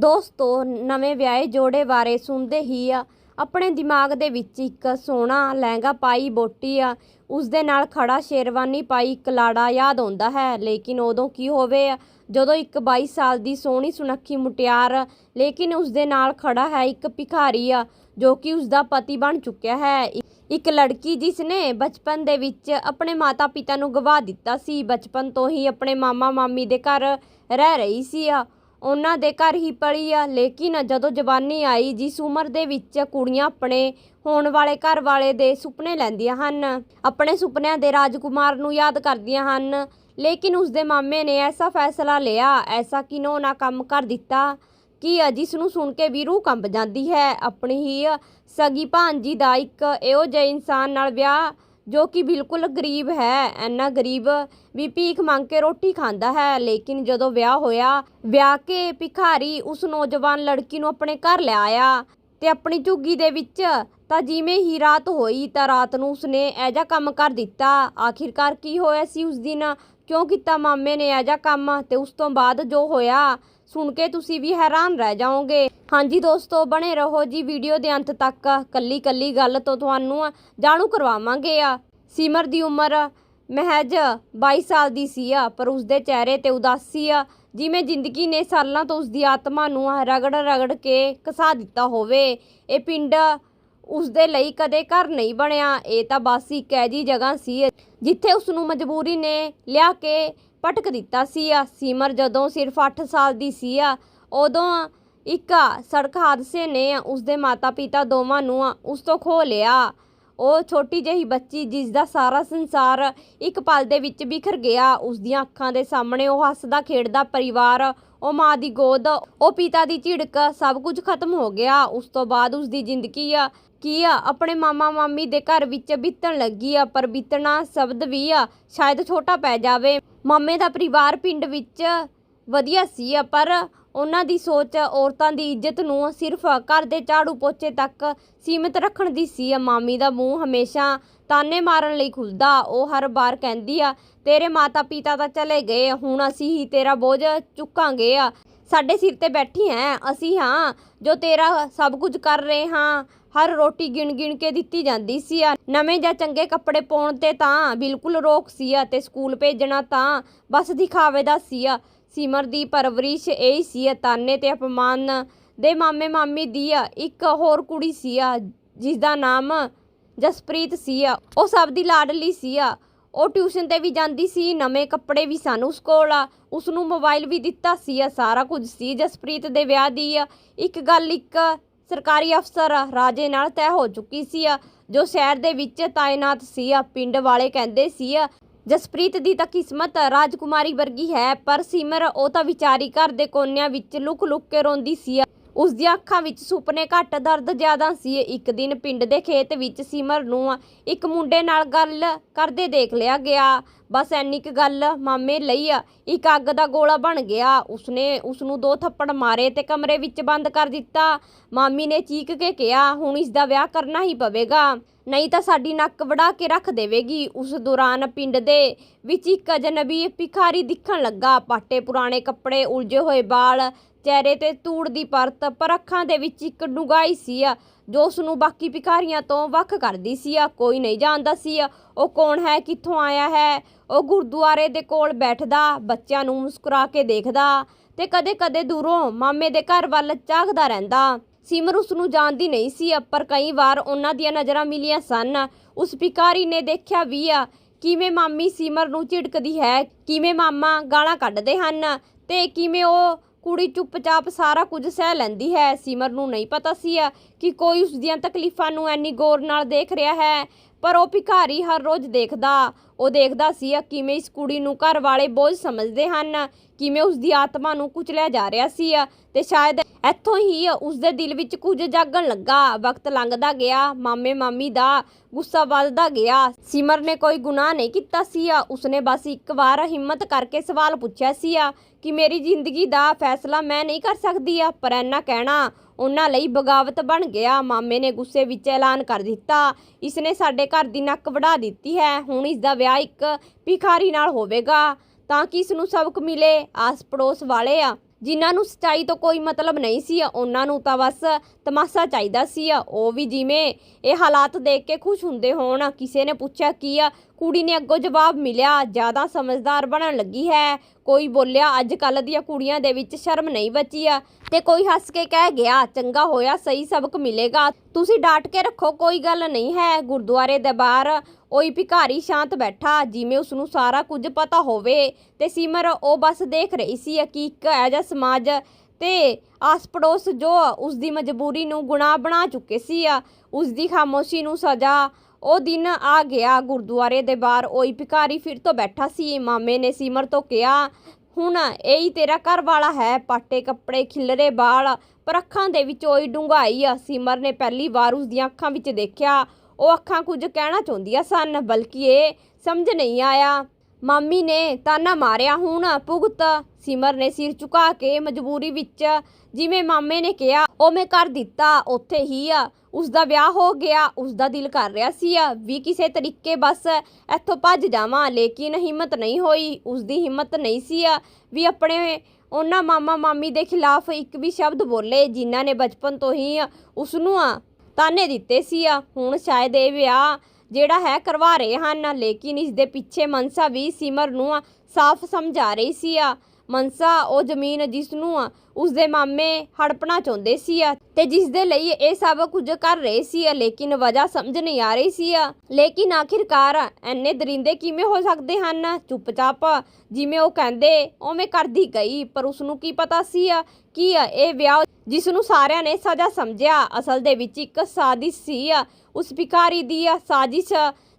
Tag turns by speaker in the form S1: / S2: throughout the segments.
S1: ਦੋਸਤੋ ਨਵੇਂ ਵਿਆਹੇ ਜੋੜੇ ਬਾਰੇ ਸੁਣਦੇ ਹੀ ਆ। ਆਪਣੇ ਦਿਮਾਗ ਦੇ ਵਿੱਚ ਇੱਕ ਸੋਹਣਾ ਲਹਿੰਗਾ ਪਾਈ ਬੋਟੀ ਆ। ਉਸ ਦੇ ਨਾਲ ਖੜਾ ਸ਼ੇਰਵਾਨੀ ਪਾਈ ਇੱਕ ਲਾੜਾ ਯਾਦ ਆਉਂਦਾ ਹੈ। ਲੇਕਿਨ ਉਦੋਂ ਕੀ ਹੋਵੇ ਜਦੋਂ ਇੱਕ 22 ਸਾਲ ਦੀ ਸੋਹਣੀ ਸੁਨੱਖੀ ਮੁਟਿਆਰ, ਲੇਕਿਨ ਉਸ ਦੇ ਨਾਲ ਖੜਾ ਹੈ ਇੱਕ ਭਿਖਾਰੀ ਆ, ਜੋ ਕਿ ਉਸ ਦਾ ਪਤੀ ਬਣ ਚੁੱਕਿਆ ਹੈ। ਇੱਕ ਲੜਕੀ ਜਿਸ ਨੇ ਬਚਪਨ ਦੇ ਵਿੱਚ ਆਪਣੇ ਮਾਤਾ-ਪਿਤਾ ਨੂੰ ਗਵਾ ਦਿੱਤਾ ਸੀ, ਬਚਪਨ ਤੋਂ ਹੀ ਆਪਣੇ ਮਾਮਾ ਮਾਮੀ ਦੇ ਘਰ ਰਹਿ ਰਹੀ ਸੀ ਆ। ਉਹਨਾਂ ਦੇ ਘਰ ਹੀ ਪਲੀ ਆ। ਲੇਕਿਨ ਜਦੋਂ ਜਵਾਨੀ ਆਈ, ਜਿਸ ਉਮਰ ਦੇ ਵਿੱਚ ਕੁੜੀਆਂ ਆਪਣੇ ਹੋਣ ਵਾਲੇ ਘਰ ਵਾਲੇ ਦੇ ਸੁਪਨੇ ਲੈਂਦੀਆਂ ਹਨ, ਆਪਣੇ ਸੁਪਨਿਆਂ ਦੇ ਰਾਜਕੁਮਾਰ ਨੂੰ ਯਾਦ ਕਰਦੀਆਂ ਹਨ। ਲੇਕਿਨ ਉਸ ਦੇ ਮਾਮੇ ਨੇ ਐਸਾ ਫੈਸਲਾ ਲਿਆ, ਐਸਾ ਕਿਨੋਨਾ ਕੰਮ ਕਰ ਦਿੱਤਾ ਕਿ ਜਿਸ ਨੂੰ ਸੁਣ ਕੇ ਵੀ ਰੂਹ ਕੰਬ ਜਾਂਦੀ ਹੈ। ਆਪਣੀ ਹੀ ਸਗੀ ਭਾਂਜੀ ਦਾ ਇੱਕ ਇਹੋ ਜਿਹੇ ਇਨਸਾਨ ਨਾਲ ਵਿਆਹ ਜੋ ਕਿ ਬਿਲਕੁਲ ਗਰੀਬ ਹੈ ਐਨਾ ਗਰੀਬ ਵੀ ਭੀਖ ਮੰਗ ਕੇ ਰੋਟੀ ਖਾਂਦਾ ਹੈ, ਲੇਕਿਨ ਜਦੋਂ ਵਿਆਹ ਹੋਇਆ, ਵਿਆਹ ਕੇ ਭਿਖਾਰੀ ਉਸ ਨੌਜਵਾਨ ਲੜਕੀ ਨੂੰ ਆਪਣੇ ਘਰ ਲੈ ਆਇਆ ਤੇ ਆਪਣੀ ਝੁੱਗੀ ਦੇ ਵਿੱਚ ਤਾਂ ਜਿਵੇਂ ਹੀ ਰਾਤ ਹੋਈ ਤਾਂ ਰਾਤ ਨੂੰ ਉਸਨੇ ਇਹ ਜਿਹਾ ਕੰਮ ਕਰ ਦਿੱਤਾ। ਆਖਿਰਕਾਰ ਕੀ ਹੋਇਆ ਸੀ ਉਸ ਦਿਨ? ਕਿਉਂ ਕੀਤਾ ਮਾਮੇ ਨੇ ਇਹ ਜਿਹਾ ਕੰਮ? ਤੇ ਉਸ ਤੋਂ ਬਾਅਦ ਜੋ ਹੋਇਆ, ਸੁਣ ਕੇ ਤੁਸੀਂ ਵੀ ਹੈਰਾਨ ਰਹਿ ਜਾਓਗੇ। ਹਾਂਜੀ ਦੋਸਤੋ, ਬਣੇ ਰਹੋ ਜੀ ਵੀਡੀਓ ਦੇ ਅੰਤ ਤੱਕ। ਕੱਲੀ ਕੱਲੀ ਗੱਲ ਤੋਂ ਤੁਹਾਨੂੰ ਜਾਣੂ ਕਰਵਾਵਾਂਗੇ ਆ। ਸਿਮਰ ਦੀ ਉਮਰ ਮਹਿਜ 22 ਸਾਲ ਦੀ ਸੀ ਆ, ਪਰ ਉਸ ਦੇ ਚਿਹਰੇ ਤੇ ਉਦਾਸੀ ਆ, ਜਿਵੇਂ ਜ਼ਿੰਦਗੀ ਨੇ ਸਾਲਾਂ ਤੋਂ ਉਸ ਦੀ ਆਤਮਾ ਨੂੰ ਰਗੜ ਰਗੜ ਕੇ ਕਸਾ ਦਿੱਤਾ ਹੋਵੇ। ਇਹ ਪਿੰਡ ਉਸ ਦੇ ਲਈ ਕਦੇ ਘਰ ਨਹੀਂ ਬਣਿਆ। ਇਹ ਤਾਂ ਬਸ ਇੱਕ ਐਜੀ ਜਗ੍ਹਾ ਸੀ ਜਿੱਥੇ ਉਸ ਨੂੰ ਮਜਬੂਰੀ ਨੇ ਲਿਆ ਕੇ ਪਟਕ ਦਿੱਤਾ ਸੀ। ਆ ਸੀਮਰ ਜਦੋਂ ਸਿਰਫ 8 ਸਾਲ ਦੀ ਸੀ ਆ ਉਦੋਂ ਇੱਕ ਸੜਕ ਹਾਦਸੇ ਨੇ ਉਸ ਦੇ ਮਾਤਾ-ਪਿਤਾ ਦੋਵਾਂ ਨੂੰ ਉਸ ਤੋਂ ਖੋ ਲਿਆ। ਉਹ ਛੋਟੀ ਜਿਹੀ ਬੱਚੀ ਜਿਸ ਦਾ ਸਾਰਾ ਸੰਸਾਰ ਇੱਕ ਪਲ ਦੇ ਵਿੱਚ ਬਿਖਰ ਗਿਆ ਉਸ ਦੀਆਂ ਅੱਖਾਂ ਦੇ ਸਾਹਮਣੇ ਉਹ ਹੱਸਦਾ ਖੇਡਦਾ ਪਰਿਵਾਰ ਉਹ ਮਾਂ ਦੀ ਗੋਦ, ਉਹ ਪਿਤਾ ਦੀ ਝਿੜਕ, ਸਭ ਕੁਝ ਖਤਮ ਹੋ ਗਿਆ। ਉਸ ਤੋਂ ਬਾਅਦ ਉਸ ਦੀ ਜ਼ਿੰਦਗੀ ਆ, ਕੀ ਆ, ਆਪਣੇ ਮਾਮਾ ਮਾਮੀ ਦੇ ਘਰ ਵਿੱਚ ਬੀਤਣ ਲੱਗੀ ਆ, ਪਰ ਬੀਤਣਾ ਸ਼ਬਦ ਵੀ ਆ, ਸ਼ਾਇਦ ਛੋਟਾ ਪੈ ਜਾਵੇ। ਮਾਮੇ ਦਾ ਪਰਿਵਾਰ ਪਿੰਡ ਵਿੱਚ ਵਧੀਆ ਸੀ ਆ, ਪਰ ਉਹਨਾਂ ਦੀ ਸੋਚ ਔਰਤਾਂ ਦੀ ਇੱਜ਼ਤ ਨੂੰ ਸਿਰਫ ਘਰ ਦੇ ਝਾੜੂ ਪੋਚੇ ਤੱਕ ਸੀਮਿਤ ਰੱਖਣ ਦੀ ਸੀ ਮਾਮੀ ਦਾ ਮੂੰਹ ਹਮੇਸ਼ਾ ਤਾਨੇ ਮਾਰਨ ਲਈ ਖੁੱਲਦਾ, ਉਹ ਹਰ ਵਾਰ ਕਹਿੰਦੀ ਆ, ਤੇਰੇ ਮਾਤਾ ਪਿਤਾ ਤਾਂ ਚਲੇ ਗਏ ਹੁਣ ਅਸੀਂ ਹੀ ਤੇਰਾ ਬੋਝ ਚੁੱਕਾਂਗੇ ਆ। ਸਾਡੇ ਸਿਰ ਤੇ ਬੈਠੀ ਹੈ ਅਸੀਂ ਹਾਂ, ਜੋ ਤੇਰਾ ਸਭ ਕੁਝ ਕਰ ਰਹੇ ਹਾਂ, ਹਰ ਰੋਟੀ ਗਿਣ ਗਿਣ ਕੇ ਦਿੱਤੀ ਜਾਂਦੀ ਸੀ ਆ। ਨਵੇਂ ਜਾਂ ਚੰਗੇ ਕੱਪੜੇ ਪਾਉਣ ਤੇ ਤਾਂ ਬਿਲਕੁਲ ਰੋਕ ਸੀ ਆ ਤੇ ਸਕੂਲ ਭੇਜਣਾ ਤਾਂ ਬਸ ਦਿਖਾਵੇ ਦਾ ਸੀ ਆ। ਸਿਮਰ ਦੀ ਪਰਵਰਿਸ਼ ਇਹ ਸੀ ਆ, ਤਾਨੇ ਤੇ ਅਪਮਾਨ ਦੇ ਮਾਮੇ ਮਾਮੀ ਦੀ ਆ, ਇੱਕ ਹੋਰ ਕੁੜੀ ਸੀ ਆ ਜਿਸ ਦਾ ਨਾਮ ਜਸਪ੍ਰੀਤ ਸੀ ਆ ਉਹ ਸਭ ਦੀ ਲਾਡਲੀ ਸੀ ਆ ਉਹ ਟਿਊਸ਼ਨ ਤੇ ਵੀ ਜਾਂਦੀ ਸੀ, ਨਵੇਂ ਕੱਪੜੇ ਵੀ ਸਨ ਉਸ ਕੋਲ ਆ। ਉਸ ਨੂੰ ਮੋਬਾਈਲ ਵੀ ਦਿੱਤਾ ਸੀ ਆ ਸਾਰਾ ਕੁਝ ਸੀ ਜਸਪ੍ਰੀਤ ਦੇ ਵਿਆਹ ਦੀ ਆ। ਇੱਕ ਗੱਲ ਇੱਕ ਸਰਕਾਰੀ ਅਫਸਰ ਰਾਜੇ ਨਾਲ ਤੈਅ ਹੋ ਚੁੱਕੀ ਸੀ ਆ ਜੋ ਸ਼ਹਿਰ ਦੇ ਵਿੱਚ ਤਾਇਨਾਤ ਸੀ ਆ ਪਿੰਡ ਵਾਲੇ ਕਹਿੰਦੇ ਸੀ ਆ ਜਸਪ੍ਰੀਤ ਦੀ ਤਾਂ ਕਿਸਮਤ ਰਾਜਕੁਮਾਰੀ ਵਰਗੀ ਹੈ, ਪਰ ਸਿਮਰ, ਉਹ ਤਾਂ ਵਿਚਾਰੀ ਘਰ ਦੇ ਕੋਨਿਆਂ ਵਿੱਚ ਲੁਕ ਲੁਕ ਕੇ ਰੋਂਦੀ ਸੀ ਉਸ ਦੀਆਂ ਅੱਖਾਂ ਵਿੱਚ ਸੁਪਨੇ ਘੱਟ ਦਰਦ ਜ਼ਿਆਦਾ ਸੀ। ਇੱਕ ਦਿਨ ਪਿੰਡ ਦੇ ਖੇਤ ਵਿੱਚ ਸਿਮਰ ਨੂੰ ਇੱਕ ਮੁੰਡੇ ਨਾਲ ਗੱਲ ਕਰਦੇ ਦੇਖ ਲਿਆ ਗਿਆ। ਬਸ ਐਨੀ ਕੁ ਗੱਲ ਮਾਮੇ ਲਈ ਇੱਕ ਅੱਗ ਦਾ ਗੋਲਾ ਬਣ ਗਿਆ। ਉਸਨੇ ਉਸ ਨੂੰ ਦੋ ਥੱਪੜ ਮਾਰੇ ਤੇ ਕਮਰੇ ਵਿੱਚ ਬੰਦ ਕਰ ਦਿੱਤਾ। ਮਾਮੀ ਨੇ ਚੀਕ ਕੇ ਕਿਹਾ, ਹੁਣ ਇਸ ਦਾ ਵਿਆਹ ਕਰਨਾ ਹੀ ਪਵੇਗਾ। ਨਹੀਂ ਤਾਂ ਸਾਡੀ ਨੱਕ ਵੜਾ ਕੇ ਰੱਖ ਦੇਵੇਗੀ। ਉਸ ਦੌਰਾਨ ਪਿੰਡ ਦੇ ਵਿੱਚ ਇੱਕ ਅਜਨਬੀ ਭਿਖਾਰੀ ਦਿਖਣ ਲੱਗਾ। ਪਾਟੇ ਪੁਰਾਣੇ ਕੱਪੜੇ, ਉਲਝੇ ਹੋਏ ਵਾਲ ਚਿਹਰੇ ਤੇ ਧੂੜ ਦੀ ਪਰਤ ਪਰ ਅੱਖਾਂ ਦੇ ਵਿੱਚ ਇੱਕ ਡੁੰਗਾਈ ਸੀ ਜੋ ਉਸ ਨੂੰ ਬਾਕੀ ਭਿਖਾਰੀਆਂ ਤੋਂ ਵੱਖ ਕਰਦੀ ਸੀ ਆ, ਕੋਈ ਨਹੀਂ ਜਾਣਦਾ ਸੀ ਉਹ ਕੌਣ ਹੈ, ਕਿੱਥੋਂ ਆਇਆ ਹੈ, ਉਹ ਗੁਰਦੁਆਰੇ ਦੇ ਕੋਲ ਬੈਠਦਾ, ਬੱਚਿਆਂ ਨੂੰ ਮੁਸਕਰਾ ਕੇ ਦੇਖਦਾ ਤੇ ਕਦੇ-ਕਦੇ ਦੂਰੋਂ ਮਾਮੇ ਦੇ ਘਰ ਵੱਲ ਝਾਕਦਾ ਰਹਿੰਦਾ। ਸਿਮਰ ਉਸ ਨੂੰ ਜਾਣਦੀ ਨਹੀਂ ਸੀ ਪਰ ਕਈ ਵਾਰ ਉਹਨਾਂ ਦੀਆਂ ਨਜ਼ਰਾਂ ਮਿਲੀਆਂ ਸਨ। ਉਸ ਭਿਖਾਰੀ ਨੇ ਦੇਖਿਆ ਵੀ ਆ, ਕਿਵੇਂ ਮਾਮੀ ਸਿਮਰ ਨੂੰ ਝਿੜਕਦੀ ਹੈ, ਕਿਵੇਂ ਮਾਮਾ ਗਾਲਾਂ ਕੱਢਦੇ ਹਨ ਤੇ ਕਿਵੇਂ ਉਹ ਕੁੜੀ ਚੁੱਪਚਾਪ ਸਾਰਾ ਕੁਝ ਸਹਿ ਲੈਂਦੀ ਹੈ। ਸਿਮਰ ਨੂੰ ਨਹੀਂ ਪਤਾ ਸੀ ਕਿ ਕੋਈ ਉਸ ਦੀਆਂ ਤਕਲੀਫਾਂ ਨੂੰ ਐਨੀ ਗੌਰ ਨਾਲ ਦੇਖ ਰਿਹਾ ਹੈ। ਪਰ ਉਹ ਭਿਖਾਰੀ ਹਰ ਰੋਜ਼ ਦੇਖਦਾ, ਉਹ ਦੇਖਦਾ ਸੀ ਕਿਵੇਂ ਇਸ ਕੁੜੀ ਨੂੰ ਘਰ ਵਾਲੇ ਬੋਝ ਸਮਝਦੇ ਹਨ, ਕਿਵੇਂ ਉਸ ਦੀ ਆਤਮਾ ਨੂੰ ਕੁਚਲਿਆ ਜਾ ਰਿਹਾ ਸੀ ਤੇ ਸ਼ਾਇਦ ਇੱਥੋਂ ਹੀ ਉਸ ਦੇ ਦਿਲ ਵਿੱਚ ਕੁਝ ਜਾਗਣ ਲੱਗਾ। ਵਕਤ ਲੰਘਦਾ ਗਿਆ, ਮਾਮੇ ਮਾਮੀ ਦਾ ਗੁੱਸਾ ਵੱਧਦਾ ਗਿਆ। ਸਿਮਰ ਨੇ ਕੋਈ ਗੁਨਾਹ ਨਹੀਂ ਕੀਤਾ ਸੀ ਉਸਨੇ ਬਸ ਇੱਕ ਵਾਰ ਹਿੰਮਤ ਕਰਕੇ ਸਵਾਲ ਪੁੱਛਿਆ ਸੀ ਕਿ ਮੇਰੀ ਜ਼ਿੰਦਗੀ ਦਾ ਫੈਸਲਾ ਮੈਂ ਨਹੀਂ ਕਰ ਸਕਦੀ ਆ, ਪਰ ਐਨਾ ਕਹਿਣਾ ਉਹਨਾਂ ਲਈ ਬਗਾਵਤ ਬਣ ਗਿਆ। ਮਾਮੇ ਨੇ ਗੁੱਸੇ ਵਿੱਚ ਐਲਾਨ ਕਰ ਦਿੱਤਾ। ਇਸਨੇ ਸਾਡੇ ਘਰ ਦੀ ਨੱਕ ਵੜਾ ਦਿੱਤੀ ਹੈ। ਹੁਣ ਇਸ ਦਾ ਵਿਆਹ ਇੱਕ ਭਿਖਾਰੀ ਨਾਲ ਹੋਵੇਗਾ, ਤਾਂ ਕਿ ਇਸ ਨੂੰ ਸਬਕ ਮਿਲੇ। ਆਸ ਪੜੋਸ ਵਾਲੇ ਆ। ਜਿਨ੍ਹਾਂ ਨੂੰ ਸੱਚਾਈ ਤੋਂ ਕੋਈ ਮਤਲਬ ਨਹੀਂ ਸੀ, ਉਹਨਾਂ ਨੂੰ ਤਾਂ ਬਸ ਤਮਾਸ਼ਾ ਚਾਹੀਦਾ ਸੀ। ਉਹ ਵੀ ਜਿਵੇਂ ਇਹ ਹਾਲਾਤ ਦੇਖ ਕੇ ਖੁਸ਼ ਹੁੰਦੇ ਹੋਣ, ਕਿਸੇ ਨੇ ਪੁੱਛਿਆ ਕੀ ਆ ਕੁੜੀ ਨੇ ਅੱਗੋਂ ਜਵਾਬ ਮਿਲਿਆ, ਜ਼ਿਆਦਾ ਸਮਝਦਾਰ ਬਣਨ ਲੱਗੀ ਹੈ। ਕੋਈ ਬੋਲਿਆ ਅੱਜ ਕੱਲ ਦੀਆਂ ਕੁੜੀਆਂ ਦੇ ਵਿੱਚ ਸ਼ਰਮ ਨਹੀਂ ਬਚੀ। ਆ ਤੇ ਕੋਈ ਹੱਸ ਕੇ ਕਹਿ ਗਿਆ, ਚੰਗਾ ਹੋਇਆ, ਸਹੀ ਸਬਕ ਮਿਲੇਗਾ। ਤੁਸੀਂ ਡਾਂਟ ਕੇ ਰੱਖੋ, ਕੋਈ ਗੱਲ ਨਹੀਂ ਹੈ। ਗੁਰਦੁਆਰੇ ਦੇ ਬਾਹਰ ਉਹੀ ਭਿਕਾਰੀ ਸ਼ਾਂਤ ਬੈਠਾ, ਜਿਵੇਂ ਉਸ ਨੂੰ ਸਾਰਾ ਕੁਝ ਪਤਾ ਹੋਵੇ। ਤੇ ਸਿਮਰ ਉਹ ਬਸ ਦੇਖ ਰਹੀ ਸੀ ਕਿ ਇੱਕ ਐਜਾ ਸਮਾਜ ਤੇ ਆਸ ਪੜੋਸ ਜੋ ਉਸ ਦੀ ਮਜਬੂਰੀ ਨੂੰ ਗੁਨਾਹ ਬਣਾ ਚੁੱਕੇ ਸੀ ਆ ਉਸ ਦੀ ਖਾਮੋਸ਼ੀ ਨੂੰ ਸਜ਼ਾ ਉਹ ਦਿਨ ਆ ਗਿਆ। ਗੁਰਦੁਆਰੇ ਦੇ ਬਾਹਰ ਉਹੀ ਭਿਕਾਰੀ ਫਿਰ ਤੋਂ ਬੈਠਾ ਸੀ। ਮਾਮੇ ਨੇ ਸਿਮਰ ਤੋਂ ਕਿਹਾ, ਹੁਣ ਇਹੀ ਤੇਰਾ ਘਰ ਵਾਲਾ ਹੈ, ਪਾਟੇ ਕੱਪੜੇ ਖਿਲਰੇ ਵਾਲ, ਪਰ ਅੱਖਾਂ ਦੇ ਵਿੱਚ ਉਹੀ ਡੂੰਘਾਈ ਆ। ਸਿਮਰ ਨੇ ਪਹਿਲੀ ਵਾਰ ਉਸ ਦੀਆਂ ਅੱਖਾਂ ਵਿੱਚ ਦੇਖਿਆ। ਉਹ ਅੱਖਾਂ ਕੁਝ ਕਹਿਣਾ ਚਾਹੁੰਦੀਆਂ ਸਨ, ਬਲਕਿ ਇਹ ਸਮਝ ਨਹੀਂ ਆਇਆ। ਮਾਮੀ ਨੇ ਤਾਨਾ ਮਾਰਿਆ ਹੁਣ ਭੁਗਤ ਸਿਮਰ ਨੇ ਸਿਰ ਝੁਕਾ ਕੇ ਮਜਬੂਰੀ ਵਿੱਚ ਜਿਵੇਂ ਮਾਮੇ ਨੇ ਕਿਹਾ, ਉਹ ਮੈਂ ਕਰ ਦਿੱਤਾ, ਉੱਥੇ ਹੀ ਆ। ਉਸ ਦਾ ਵਿਆਹ ਹੋ ਗਿਆ ਉਸ ਦਾ ਦਿਲ ਕਰ ਰਿਹਾ ਸੀ ਆ। ਵੀ ਕਿਸੇ ਤਰੀਕੇ ਬਸ ਇੱਥੋਂ ਭੱਜ ਜਾਵਾਂ, ਲੇਕਿਨ ਹਿੰਮਤ ਨਹੀਂ ਹੋਈ ਉਸ ਦੀ ਹਿੰਮਤ ਨਹੀਂ ਸੀ ਆ। ਵੀ ਆਪਣੇ ਉਹਨਾਂ ਮਾਮਾ ਮਾਮੀ ਦੇ ਖਿਲਾਫ ਇੱਕ ਵੀ ਸ਼ਬਦ ਬੋਲੇ, ਜਿਨ੍ਹਾਂ ਨੇ ਬਚਪਨ ਤੋਂ ਹੀ ਉਸ ਨੂੰ ਆ ਤਾਨੇ ਦਿੱਤੇ ਸੀ ਆ। ਹੁਣ ਸ਼ਾਇਦ ਇਹ ਵਿਆਹ ਜਿਹੜਾ ਹੈ ਕਰਵਾ ਰਹੇ ਹਨ। ਲੇਕਿਨ ਇਸ ਦੇ ਪਿੱਛੇ ਮਨਸਾ ਵੀ ਸਿਮਰ ਨੂੰ ਸਾਫ਼ ਸਮਝਾ ਰਹੀ ਸੀ ਆ। ਮਨਸਾ, ਉਹ ਜ਼ਮੀਨ ਜਿਸ ਨੂੰ ਉਸ ਦੇ ਮਾਮੇ ਹੜਪਣਾ ਚਾਹੁੰਦੇ ਸੀ ਆ ਤੇ ਜਿਸ ਦੇ ਲਈ ਇਹ ਸਭ ਕੁਝ ਕਰ ਰਹੇ ਸੀ ਲੇਕਿਨ ਵਜ੍ਹਾ ਸਮਝ ਨਹੀਂ ਆ ਰਹੀ ਸੀ ਲੇਕਿਨ ਆਖਿਰਕਾਰ ਐਨੇ ਦਰਿੰਦੇ ਕਿਵੇਂ ਹੋ ਸਕਦੇ ਹਨ? ਚੁੱਪਚਾਪ ਜਿਵੇਂ ਉਹ ਕਹਿੰਦੇ, ਉਵੇਂ ਕਰਦੀ ਗਈ, ਪਰ ਉਸ ਨੂੰ ਕੀ ਪਤਾ ਸੀ ਆ? ਕੀ ਇਹ ਵਿਆਹ ਜਿਸ ਨੂੰ ਸਾਰਿਆਂ ਨੇ ਸਜ਼ਾ ਸਮਝਿਆ, ਅਸਲ ਦੇ ਵਿੱਚ ਇੱਕ ਸਾਜ਼ਿਸ਼ ਸੀ ਉਸ ਭਿਖਾਰੀ ਦੀ ਆ ਸਾਜ਼ਿਸ਼,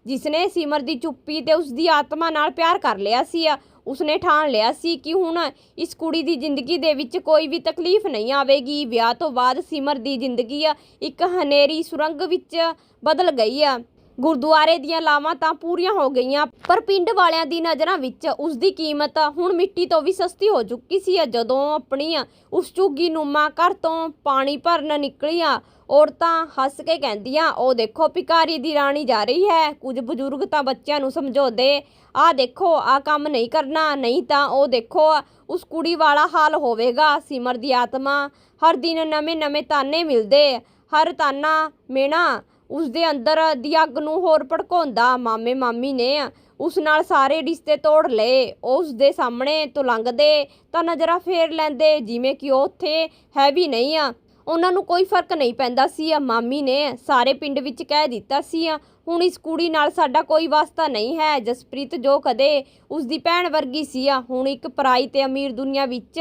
S1: ਜਿਸਨੇ ਸਿਮਰ ਦੀ ਚੁੱਪੀ ਤੇ ਉਸ ਦੀ ਆਤਮਾ ਨਾਲ ਪਿਆਰ ਕਰ ਲਿਆ ਸੀ ਆ। ਉਸਨੇ ਠਾਣ ਲਿਆ ਸੀ ਕਿ ਹੁਣ ਇਸ ਕੁੜੀ ਦੀ ਜ਼ਿੰਦਗੀ ਦੇ ਵਿੱਚ ਕੋਈ ਵੀ ਤਕਲੀਫ ਨਹੀਂ ਆਵੇਗੀ। ਵਿਆਹ ਤੋਂ ਬਾਅਦ ਸਿਮਰ ਦੀ ਜ਼ਿੰਦਗੀ ਆ ਇੱਕ ਹਨੇਰੀ ਸੁਰੰਗ ਵਿੱਚ ਬਦਲ ਗਈ ਆ। ਗੁਰਦੁਆਰੇ ਦੀਆਂ ਲਾਵਾਂ ਤਾਂ ਪੂਰੀਆਂ ਹੋ ਗਈਆਂ, ਪਰ ਪਿੰਡ ਵਾਲਿਆਂ ਦੀ ਨਜ਼ਰਾਂ ਵਿੱਚ ਉਸ ਦੀ ਕੀਮਤ ਹੁਣ ਮਿੱਟੀ ਤੋਂ ਵੀ ਸਸਤੀ ਹੋ ਚੁੱਕੀ ਸੀ ਜਦੋਂ ਆਪਣੀ ਉਸ ਝੁੱਗੀ ਨੂਮਾ ਘਰ ਤੋਂ ਪਾਣੀ ਭਰਨ ਨਿਕਲੀਆਂ, ਔਰਤਾਂ ਹੱਸ ਕੇ ਕਹਿੰਦੀਆਂ, ਉਹ ਦੇਖੋ ਭਿਖਾਰੀ ਦੀ ਰਾਣੀ ਜਾ ਰਹੀ ਹੈ, ਕੁਝ ਬਜ਼ੁਰਗ ਤਾਂ ਬੱਚਿਆਂ ਨੂੰ ਸਮਝਾਉਂਦੇ, ਆਹ ਦੇਖੋ, ਆਹ ਕੰਮ ਨਹੀਂ ਕਰਨਾ, ਨਹੀਂ ਤਾਂ ਉਹ ਦੇਖੋ, ਉਸ ਕੁੜੀ ਵਾਲਾ ਹਾਲ ਹੋਵੇਗਾ, ਸਿਮਰ ਦੀ ਆਤਮਾ, ਹਰ ਦਿਨ ਨਵੇਂ-ਨਵੇਂ ਤਾਨੇ ਮਿਲਦੇ, ਹਰ ਤਾਨਾ ਮੇਣਾ ਉਸ ਦੇ ਅੰਦਰ ਦੀ ਅੱਗ ਨੂੰ ਹੋਰ ਭੜਕਾਉਂਦਾ ਮਾਮੇ ਮਾਮੀ ਨੇ। ਉਸ ਨਾਲ ਸਾਰੇ ਰਿਸ਼ਤੇ ਤੋੜ ਲਏ। ਉਹ ਉਸ ਦੇ ਸਾਹਮਣੇ ਤੋਂ ਲੰਘਦੇ ਤਾਂ ਨਜ਼ਰਾਂ ਫੇਰ ਲੈਂਦੇ, ਜਿਵੇਂ ਕਿ ਉਹ ਉੱਥੇ ਹੈ ਵੀ ਨਹੀਂ। ਆ ਉਹਨਾਂ ਨੂੰ ਕੋਈ ਫ਼ਰਕ ਨਹੀਂ ਪੈਂਦਾ ਸੀ। ਆ ਮਾਮੀ ਨੇ ਸਾਰੇ ਪਿੰਡ ਵਿੱਚ ਕਹਿ ਦਿੱਤਾ ਸੀ ਆ ਹੁਣ ਇਸ ਕੁੜੀ ਨਾਲ ਸਾਡਾ ਕੋਈ ਵਾਸਤਾ ਨਹੀਂ ਹੈ। ਜਸਪ੍ਰੀਤ ਜੋ ਕਦੇ ਉਸ ਦੀ ਭੈਣ ਵਰਗੀ ਸੀ ਆ ਹੁਣ ਇੱਕ ਪਰਾਈ ਤੇ ਅਮੀਰ ਦੁਨੀਆ ਵਿੱਚ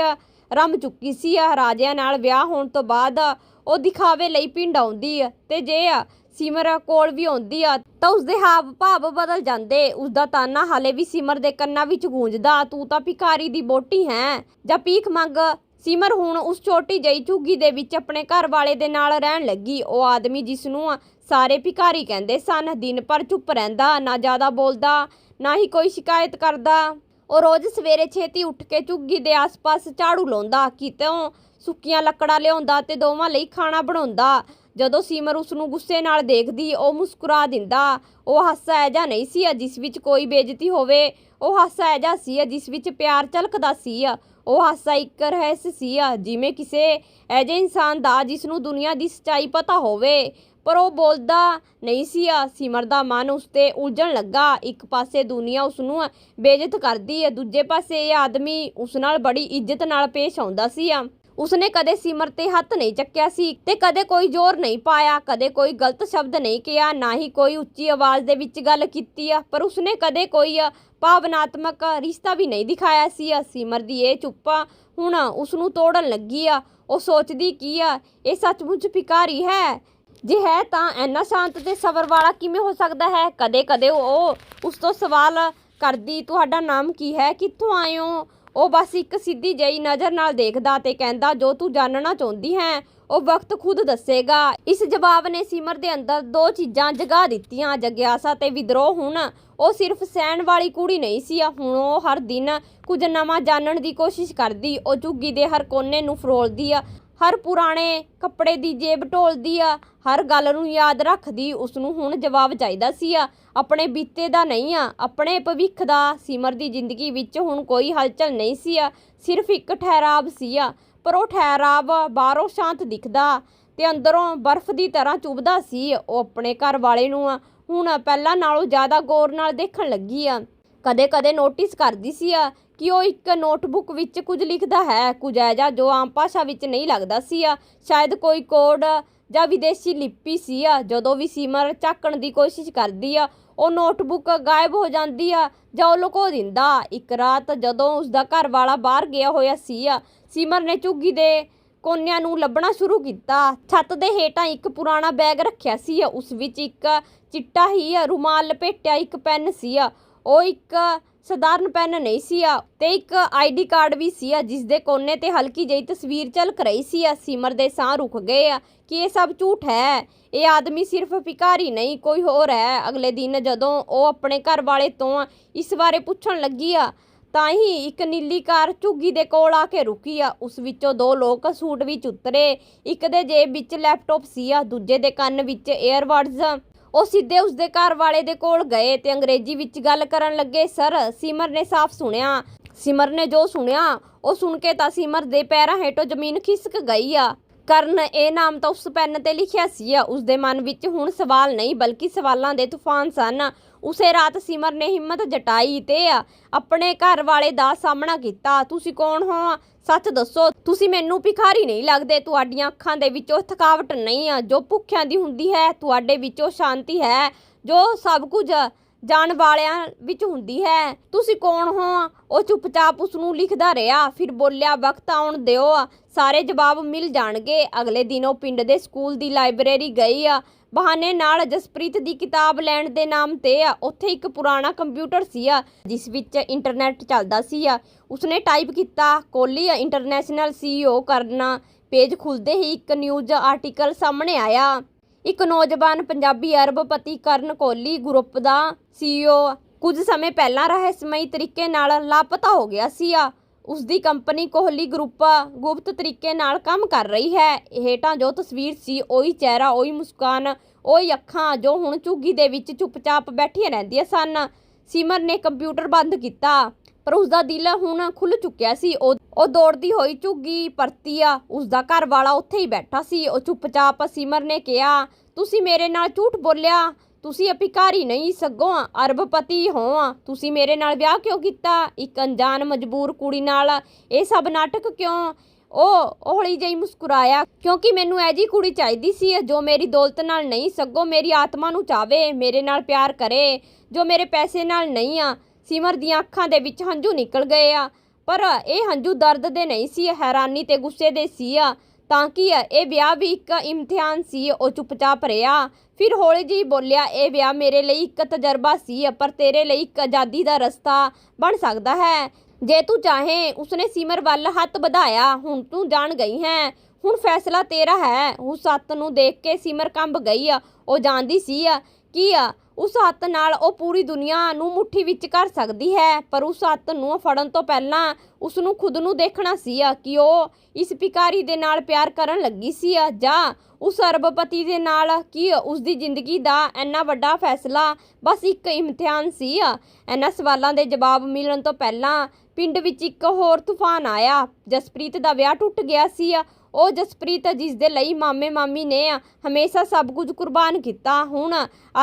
S1: ਰਮ ਚੁੱਕੀ ਸੀ। ਆ ਰਾਜਿਆਂ ਨਾਲ ਵਿਆਹ ਹੋਣ ਤੋਂ ਬਾਅਦ ਉਹ ਦਿਖਾਵੇ ਲਈ ਪਿੰਡ ਆਉਂਦੀ ਆ ਤੇ ਜੇ ਸਿਮਰ ਕੋਲ ਵੀ ਆਉਂਦੀ ਆ, ਤਾਂ ਉਸਦੇ ਹਾਵ ਭਾਵ ਬਦਲ ਜਾਂਦੇ। ਉਸਦਾ ਤਾਨਾ ਹਾਲੇ ਵੀ ਸਿਮਰ ਦੇ ਕੰਨਾਂ ਵਿੱਚ ਗੂੰਜਦਾ, ਤੂੰ ਤਾਂ ਭਿਖਾਰੀ ਦੀ ਬੋਟੀ ਹੈ। ਜਾਂ ਪੀਖ ਮੰਗ, ਸਿਮਰ ਹੁਣ ਉਸ ਛੋਟੀ ਜਿਹੀ ਝੁੱਗੀ ਦੇ ਵਿੱਚ ਆਪਣੇ ਘਰ ਵਾਲੇ ਦੇ ਨਾਲ ਰਹਿਣ ਲੱਗੀ। ਉਹ ਆਦਮੀ ਜਿਸ ਨੂੰ ਸਾਰੇ ਭਿਖਾਰੀ ਕਹਿੰਦੇ ਸਨ, ਦਿਨ ਭਰ ਚੁੱਪ ਰਹਿੰਦਾ, ਨਾ ਜ਼ਿਆਦਾ ਬੋਲਦਾ, ਨਾ ਹੀ ਕੋਈ ਸ਼ਿਕਾਇਤ ਕਰਦਾ। ਉਹ ਰੋਜ਼ ਸਵੇਰੇ ਛੇਤੀ ਉੱਠ ਕੇ ਝੁੱਗੀ ਦੇ ਆਸ-ਪਾਸ ਝਾੜੂ ਲਾਉਂਦਾ, ਕਿਤੋਂ ਸੁੱਕੀਆਂ ਲੱਕੜਾਂ ਲਿਆਉਂਦਾ ਤੇ ਦੋਵਾਂ ਲਈ ਖਾਣਾ ਬਣਾਉਂਦਾ। ਜਦੋਂ ਸੀਮਰ ਉਸ ਨੂੰ ਗੁੱਸੇ ਨਾਲ ਦੇਖਦੀ, ਉਹ ਮੁਸਕਰਾ ਦਿੰਦਾ, ਉਹ ਹਾਸਾ ਐਜਾ ਨਹੀਂ ਸੀ ਜਿਸ ਵਿੱਚ ਕੋਈ ਬੇਇੱਜ਼ਤੀ ਹੋਵੇ। ਉਹ ਹਾਸਾ ਐਜਾ ਸੀ ਜਿਸ ਵਿੱਚ ਪਿਆਰ ਝਲਕਦਾ ਸੀ ਉਹ ਹਾਸਾ ਇੱਕ ਰਹਿਸ ਸੀ ਜਿਵੇਂ ਕਿਸੇ ਐਜੇ ਇਨਸਾਨ ਦਾ ਜਿਸ ਨੂੰ ਦੁਨੀਆ ਦੀ ਸੱਚਾਈ ਪਤਾ ਹੋਵੇ। ਪਰ ਉਹ ਬੋਲਦਾ ਨਹੀਂ ਸੀ ਆ। ਸਿਮਰ ਦਾ ਮਨ ਉਸ ਤੇ ਉਲਝਣ ਲੱਗਾ। ਇੱਕ ਪਾਸੇ ਦੁਨੀਆ ਉਸ ਨੂੰ ਬੇਇੱਜ਼ਤ ਕਰਦੀ ਹੈ ਦੂਜੇ ਪਾਸੇ ਇਹ ਆਦਮੀ ਉਸ ਨਾਲ ਬੜੀ ਇੱਜ਼ਤ ਨਾਲ ਪੇਸ਼ ਆਉਂਦਾ ਸੀ ਆ। ਉਸਨੇ ਕਦੇ ਸਿਮਰ ਤੇ ਹੱਥ ਨਹੀਂ ਚੱਕਿਆ ਸੀ ਤੇ ਕਦੇ ਕੋਈ ਜ਼ੋਰ ਨਹੀਂ ਪਾਇਆ, ਕਦੇ ਕੋਈ ਗਲਤ ਸ਼ਬਦ ਨਹੀਂ ਕਿਹਾ, ਨਾ ਹੀ ਕੋਈ ਉੱਚੀ ਆਵਾਜ਼ ਦੇ ਵਿੱਚ ਗੱਲ ਕੀਤੀ ਆ, ਪਰ ਉਸਨੇ ਕਦੇ ਕੋਈ ਭਾਵਨਾਤਮਕ ਰਿਸ਼ਤਾ ਵੀ ਨਹੀਂ ਦਿਖਾਇਆ ਸੀ। ਸਿਮਰ ਦੀ ਇਹ ਚੁੱਪਾ ਹੁਣ ਉਸ ਨੂੰ ਤੋੜਨ ਲੱਗੀ ਆ। ਉਹ ਸੋਚਦੀ ਕੀ ਆ, ਇਹ ਸੱਚਮੁੱਚ ਭਿਕਾਰੀ ਹੈ? ਜੇ ਹੈ ਤਾਂ ਐਨਾ ਸ਼ਾਂਤ ਤੇ ਸਬਰ ਵਾਲਾ ਕਿਵੇਂ ਹੋ ਸਕਦਾ ਹੈ? ਕਦੇ ਕਦੇ ਉਹ ਉਸ ਤੋਂ ਸਵਾਲ ਕਰਦੀ, ਤੁਹਾਡਾ ਨਾਮ ਕੀ ਹੈ? ਕਿੱਥੋਂ ਆਏ ਹੋ? ਉਹ ਬਸ ਇੱਕ ਸਿੱਧੀ ਜਿਹੀ ਨਜ਼ਰ ਨਾਲ ਦੇਖਦਾ ਤੇ ਕਹਿੰਦਾ, ਜੋ ਤੂੰ ਜਾਣਨਾ ਚਾਹੁੰਦੀ ਹੈ, ਉਹ ਵਕਤ ਖੁਦ ਦੱਸੇਗਾ। ਇਸ ਜਵਾਬ ਨੇ ਸਿਮਰ ਦੇ ਅੰਦਰ ਦੋ ਚੀਜ਼ਾਂ ਜਗਾ ਦਿੱਤੀਆਂ, ਜਗਿਆਸਾ ਤੇ ਵਿਦਰੋਹ ਹੁਣ। ਉਹ ਸਿਰਫ ਸਹਿਣ ਵਾਲੀ ਕੁੜੀ ਨਹੀਂ ਸੀ ਹੁਣ ਉਹ ਹਰ ਦਿਨ ਕੁਝ ਨਵਾਂ ਜਾਣਨ ਦੀ ਕੋਸ਼ਿਸ਼ ਕਰਦੀ, ਉਹ ਝੁੱਗੀ ਦੇ ਹਰ ਕੋਨੇ ਨੂੰ ਫਰੋਲਦੀ ਆ। ਹਰ ਪੁਰਾਣੇ ਕੱਪੜੇ ਦੀ ਜੇਬ ਢੋਲਦੀ ਆ, ਹਰ ਗੱਲ ਨੂੰ ਯਾਦ ਰੱਖਦੀ ਉਸ ਨੂੰ ਹੁਣ ਜਵਾਬ ਚਾਹੀਦਾ ਸੀ ਆ। ਆਪਣੇ ਬੀਤੇ ਦਾ ਨਹੀਂ ਆ, ਆਪਣੇ ਭਵਿੱਖ ਦਾ। ਸਿਮਰ ਦੀ ਜ਼ਿੰਦਗੀ ਵਿੱਚ ਹੁਣ ਕੋਈ ਹਲਚਲ ਨਹੀਂ ਸੀ ਆ, ਸਿਰਫ ਇੱਕ ਠਹਿਰਾਵ ਸੀ ਆ। ਪਰ ਉਹ ਠਹਿਰਾਵ ਬਾਹਰੋਂ ਸ਼ਾਂਤ ਦਿਖਦਾ ਤੇ ਅੰਦਰੋਂ ਬਰਫ਼ ਦੀ ਤਰ੍ਹਾਂ ਚੁਭਦਾ ਸੀ। ਉਹ ਆਪਣੇ ਘਰ ਵਾਲੇ ਨੂੰ ਹੁਣ ਪਹਿਲਾਂ ਨਾਲੋਂ ਜ਼ਿਆਦਾ ਗੌਰ ਨਾਲ ਦੇਖਣ ਲੱਗੀ ਆ। ਕਦੇ-ਕਦੇ ਨੋਟਿਸ ਕਰਦੀ ਸੀ ਆ ਕਿ ਉਹ ਇੱਕ ਨੋਟਬੁੱਕ ਵਿੱਚ ਕੁਝ ਲਿਖਦਾ ਹੈ, ਕੁਝ ਐਜਾ ਜੋ ਆਮ ਭਾਸ਼ਾ ਵਿੱਚ ਨਹੀਂ ਲੱਗਦਾ ਸੀ ਆ ਸ਼ਾਇਦ ਕੋਈ ਕੋਡ ਜਾਂ ਵਿਦੇਸ਼ੀ ਲਿਪੀ ਸੀ ਆ ਜਦੋਂ ਵੀ ਸੀਮਰ ਝਾਕਣ ਦੀ ਕੋਸ਼ਿਸ਼ ਕਰਦੀ ਆ, ਉਹ ਨੋਟਬੁੱਕ ਗਾਇਬ ਹੋ ਜਾਂਦੀ ਆ ਜਾਂ ਉਹ ਲੁਕੋ ਦਿੰਦਾ। ਇੱਕ ਰਾਤ ਜਦੋਂ ਉਸਦਾ ਘਰ ਵਾਲਾ ਬਾਹਰ ਗਿਆ ਹੋਇਆ ਸੀ ਆ ਸੀਮਰ ਨੇ ਝੁੱਗੀ ਦੇ ਕੋਨਿਆਂ ਨੂੰ ਲੱਭਣਾ ਸ਼ੁਰੂ ਕੀਤਾ। ਛੱਤ ਦੇ ਹੇਠਾਂ ਇੱਕ ਪੁਰਾਣਾ ਬੈਗ ਰੱਖਿਆ ਸੀ ਉਸ ਵਿੱਚ ਇੱਕ ਚਿੱਟਾ ਹੀ ਰੁਮਾਲ ਲਪੇਟਿਆ ਇੱਕ ਪੈਨ ਸੀ ਉਹ ਇੱਕ ਸਧਾਰਨ ਪੈਨ ਨਹੀਂ ਸੀ ਆ ਤੇ ਇੱਕ ਆਈਡੀ ਕਾਰਡ ਵੀ ਸੀ ਆ, ਜਿਸ ਦੇ ਕੋਨੇ ਤੇ ਹਲਕੀ ਜਿਹੀ ਤਸਵੀਰ ਝਲਕ ਰਹੀ ਸੀ ਆ। ਸਿਮਰ ਦੇ ਸਾਹ ਰੁਕ ਗਏ ਆ ਕਿ ਇਹ ਸਭ ਝੂਠ ਹੈ। ਇਹ ਆਦਮੀ ਸਿਰਫ ਭਿਕਾਰੀ ਨਹੀਂ, ਕੋਈ ਹੋਰ ਹੈ। ਅਗਲੇ ਦਿਨ ਜਦੋਂ ਉਹ ਆਪਣੇ ਘਰ ਵਾਲੇ ਤੋਂ ਇਸ ਬਾਰੇ ਪੁੱਛਣ ਲੱਗੀ ਆ, ਤਾਂ ਹੀ ਇੱਕ ਨੀਲੀ ਕਾਰ ਝੁੱਗੀ ਦੇ ਕੋਲ ਆ ਕੇ ਰੁਕੀ ਆ। ਉਸ ਵਿੱਚੋਂ ਦੋ ਲੋਕ ਸੂਟ ਵਿੱਚ ਉਤਰੇ। ਇੱਕ ਦੇ ਜੇਬ ਵਿੱਚ ਲੈਪਟਾਪ ਸੀ ਆ, ਦੂਜੇ ਦੇ ਕੰਨ ਵਿੱਚ 에ਅਰਬਡਸ ਉਹ ਸਿੱਧੇ ਉਸਦੇ ਘਰ ਵਾਲੇ ਦੇ ਕੋਲ ਗਏ ਤੇ ਅੰਗਰੇਜ਼ੀ ਵਿੱਚ ਗੱਲ ਕਰਨ ਲੱਗੇ, ਸਰ, ਸਿਮਰ ਨੇ ਸਾਫ਼ ਸੁਣਿਆ। ਸਿਮਰ ਨੇ ਜੋ ਸੁਣਿਆ, ਉਹ ਸੁਣ ਕੇ ਤਾਂ ਸਿਮਰ ਦੇ ਪੈਰਾਂ ਹੇਠੋਂ ਜ਼ਮੀਨ ਖਿਸਕ ਗਈ ਆ। ਕਰਨ ਇਹ ਨਾਮ ਤਾਂ ਉਸ ਪੈਨ ਤੇ ਲਿਖਿਆ ਸੀ ਆ। ਉਸਦੇ ਮਨ ਵਿੱਚ ਹੁਣ ਸਵਾਲ ਨਹੀਂ, ਬਲਕਿ ਸਵਾਲਾਂ ਦੇ ਤੂਫਾਨ ਸਨ। ਉਸੇ ਰਾਤ ਸਿਮਰ ਨੇ ਹਿੰਮਤ ਜਟਾਈ ਤੇ ਆਪਣੇ ਘਰ ਵਾਲੇ ਦਾ ਸਾਹਮਣਾ ਕੀਤਾ। ਤੁਸੀਂ ਕੌਣ ਹੋ? ਸੱਚ ਦੱਸੋ। ਤੁਸੀਂ ਮੈਨੂੰ ਭਿਖਾਰੀ ਨਹੀਂ ਲੱਗਦੇ। ਤੁਹਾਡੀਆਂ ਅੱਖਾਂ ਦੇ ਵਿੱਚੋਂ ਥਕਾਵਟ ਨਹੀਂ ਆ। ਜੋ ਭੁੱਖਿਆਂ ਦੀ ਹੁੰਦੀ ਹੈ, ਤੁਹਾਡੇ ਵਿੱਚੋਂ ਸ਼ਾਂਤੀ ਹੈ। ਜੋ ਸਭ ਕੁਝ ਜਾਣ ਵਾਲਿਆਂ ਵਿੱਚ ਹੁੰਦੀ ਹੈ। ਤੁਸੀਂ ਕੌਣ ਹੋ? ਉਹ ਚੁੱਪਚਾਪ ਉਸ ਨੂੰ ਲਿਖਦਾ ਰਿਹਾ। ਫਿਰ ਬੋਲਿਆ, ਵਕਤ ਆਉਣ ਦਿਓ। ਸਾਰੇ ਜਵਾਬ ਮਿਲ ਜਾਣਗੇ। ਅਗਲੇ ਦਿਨ ਉਹ ਪਿੰਡ ਦੇ ਸਕੂਲ ਦੀ ਲਾਇਬ੍ਰੇਰੀ ਗਈ ਆ। ਬਹਾਨੇ ਨਾਲ ਜਸਪ੍ਰੀਤ ਦੀ ਕਿਤਾਬ ਲੈਣ ਦੇ ਨਾਮ ਤੇ ਆ। ਉੱਥੇ ਇੱਕ ਪੁਰਾਣਾ ਕੰਪਿਊਟਰ ਸੀ ਆ, ਜਿਸ ਵਿੱਚ ਇੰਟਰਨੈਟ ਚੱਲਦਾ ਸੀ ਆ। ਉਸਨੇ ਟਾਈਪ ਕੀਤਾ ਕੋਲੀ ਇੰਟਰਨੈਸ਼ਨਲ ਸੀਈਓ ਕਰਨਾ। ਪੇਜ ਖੁੱਲਦੇ ਹੀ ਇੱਕ ਨਿਊਜ਼ ਆਰਟੀਕਲ ਸਾਹਮਣੇ ਆਇਆ। ਇੱਕ ਨੌਜਵਾਨ ਪੰਜਾਬੀ ਅਰਬਪਤੀ ਕਰਨ ਕੋਹਲੀ ਗਰੁੱਪ ਦਾ ਸੀਈਓ ਕੁਝ ਸਮੇਂ ਪਹਿਲਾਂ ਰਹੱਸਮਈ ਤਰੀਕੇ ਨਾਲ ਲਾਪਤਾ ਹੋ ਗਿਆ ਸੀ ਆ। ਉਸ ਦੀ ਕੰਪਨੀ ਕੋਹਲੀ ਗਰੁੱਪ ਗੁਪਤ ਤਰੀਕੇ ਨਾਲ ਕੰਮ ਕਰ ਰਹੀ ਹੈ। ਹੇਠਾਂ ਜੋ ਤਸਵੀਰ ਸੀ, ਉਹੀ ਚਿਹਰਾ, ਉਹੀ ਮੁਸਕਾਨ, ਉਹੀ ਅੱਖਾਂ ਜੋ ਹੁਣ ਝੁੱਗੀ ਦੇ ਵਿੱਚ ਚੁੱਪਚਾਪ ਬੈਠੀਆਂ ਰਹਿੰਦੀਆਂ ਸਨ। ਸਿਮਰ ਨੇ ਕੰਪਿਊਟਰ ਬੰਦ ਕੀਤਾ। ਪਰ ਉਸ ਦਾ ਦਿਲ ਹੁਣ ਖੁੱਲ ਚੁੱਕਿਆ ਸੀ। ਉਹ ਉਹ ਦੌੜਦੀ ਹੋਈ ਝੁੱਗੀ ਪਰਤੀ ਆ। ਉਸ ਦਾ ਘਰ ਵਾਲਾ ਉੱਥੇ ਹੀ ਬੈਠਾ ਸੀ। ਉਹ ਚੁੱਪਚਾਪ ਸਿਮਰ ਨੇ ਕਿਹਾ, ਤੁਸੀਂ ਮੇਰੇ ਨਾਲ ਝੂਠ ਬੋਲਿਆ। ਤੁਸੀਂ ਅਪਿਕਾਰੀ ਨਹੀਂ, ਸਗੋਂ ਅਰਬਪਤੀ ਹੋ। ਤੁਸੀਂ ਮੇਰੇ ਨਾਲ ਵਿਆਹ ਕਿਉਂ ਕੀਤਾ? ਇੱਕ ਅਣਜਾਣ ਮਜਬੂਰ ਕੁੜੀ ਨਾਲ ਇਹ ਸਭ ਨਾਟਕ ਕਿਉਂ? ਉਹ ਹੌਲੀ ਜਿਹੀ ਮੁਸਕਰਾਇਆ, ਕਿਉਂਕਿ ਮੈਨੂੰ ਐਜੀ ਕੁੜੀ ਚਾਹੀਦੀ ਸੀ, ਜੋ ਮੇਰੀ ਦੌਲਤ ਨਾਲ ਨਹੀਂ, ਸਗੋਂ ਮੇਰੀ ਆਤਮਾ ਨੂੰ ਚਾਵੇ, ਮੇਰੇ ਨਾਲ ਪਿਆਰ ਕਰੇ, ਜੋ ਮੇਰੇ ਪੈਸੇ ਨਾਲ ਨਹੀਂ ਆ। ਸਿਮਰ ਦੀਆਂ ਅੱਖਾਂ ਦੇ ਵਿੱਚ ਹੰਝੂ ਨਿਕਲ ਗਏ ਆ। ਪਰ ਇਹ ਹੰਝੂ ਦਰਦ ਦੇ ਨਹੀਂ ਸੀ ਹੈਰਾਨੀ ਤੇ ਗੁੱਸੇ ਦੇ ਸੀ ਆ। ਤਾਂ ਕਿ ਇਹ ਵਿਆਹ ਵੀ ਇੱਕ ਇਮਤਿਹਾਨ ਸੀ, ਉਹ ਚੁੱਪਚਾਪ ਰਿਹਾ। ਫਿਰ ਹੌਲੀ ਜਿਹੀ ਬੋਲਿਆ, ਇਹ ਵਿਆਹ ਮੇਰੇ ਲਈ ਇੱਕ ਤਜਰਬਾ ਸੀ, ਪਰ ਤੇਰੇ ਲਈ ਇੱਕ ਆਜ਼ਾਦੀ ਦਾ ਰਸਤਾ ਬਣ ਸਕਦਾ ਹੈ। ਜੇ ਤੂੰ ਚਾਹੇ, ਉਸਨੇ ਸਿਮਰ ਵੱਲ ਹੱਥ ਵਧਾਇਆ, ਹੁਣ ਤੂੰ ਜਾਣ ਗਈ ਹੈ। ਹੁਣ ਫੈਸਲਾ ਤੇਰਾ ਹੈ। ਉਹ ਸੱਤ ਨੂੰ ਦੇਖ ਕੇ ਸਿਮਰ ਕੰਬ ਗਈ ਉਹ ਜਾਣਦੀ ਸੀ ਕਿ ਉਸ ਹੱਥ ਨਾਲ ਉਹ ਪੂਰੀ ਦੁਨੀਆ ਨੂੰ ਮੁਠੀ ਵਿੱਚ ਕਰ ਸਕਦੀ ਹੈ, ਪਰ ਉਸ ਹੱਥ ਨੂੰ ਫੜਨ ਤੋਂ ਪਹਿਲਾਂ ਉਸ ਨੂੰ ਖੁਦ ਨੂੰ ਦੇਖਣਾ ਸੀ ਕਿ ਉਹ ਇਸ ਭਿਕਾਰੀ ਦੇ ਨਾਲ ਪਿਆਰ ਕਰਨ ਲੱਗੀ ਸੀ ਆ, ਜਾਂ ਉਸ ਅਰਬਪਤੀ ਦੇ ਨਾਲ ਕਿ ਉਸ ਦੀ ਜ਼ਿੰਦਗੀ ਦਾ ਇੰਨਾ ਵੱਡਾ ਫੈਸਲਾ ਬਸ ਇੱਕ ਇਮਤਿਹਾਨ ਸੀ ਇਹਨਾਂ ਸਵਾਲਾਂ ਦੇ ਜਵਾਬ ਮਿਲਣ ਤੋਂ ਪਹਿਲਾਂ ਪਿੰਡ ਵਿੱਚ ਇੱਕ ਹੋਰ ਤੂਫਾਨ ਆਇਆ, ਜਸਪ੍ਰੀਤ ਦਾ ਵਿਆਹ ਟੁੱਟ ਗਿਆ ਸੀ ਉਹ ਜਸਪ੍ਰੀਤ ਜਿਸ ਦੇ ਲਈ ਮਾਮੇ ਮਾਮੀ ਨੇ ਹਮੇਸ਼ਾ ਸਭ ਕੁਝ ਕੁਰਬਾਨ ਕੀਤਾ। ਹੁਣ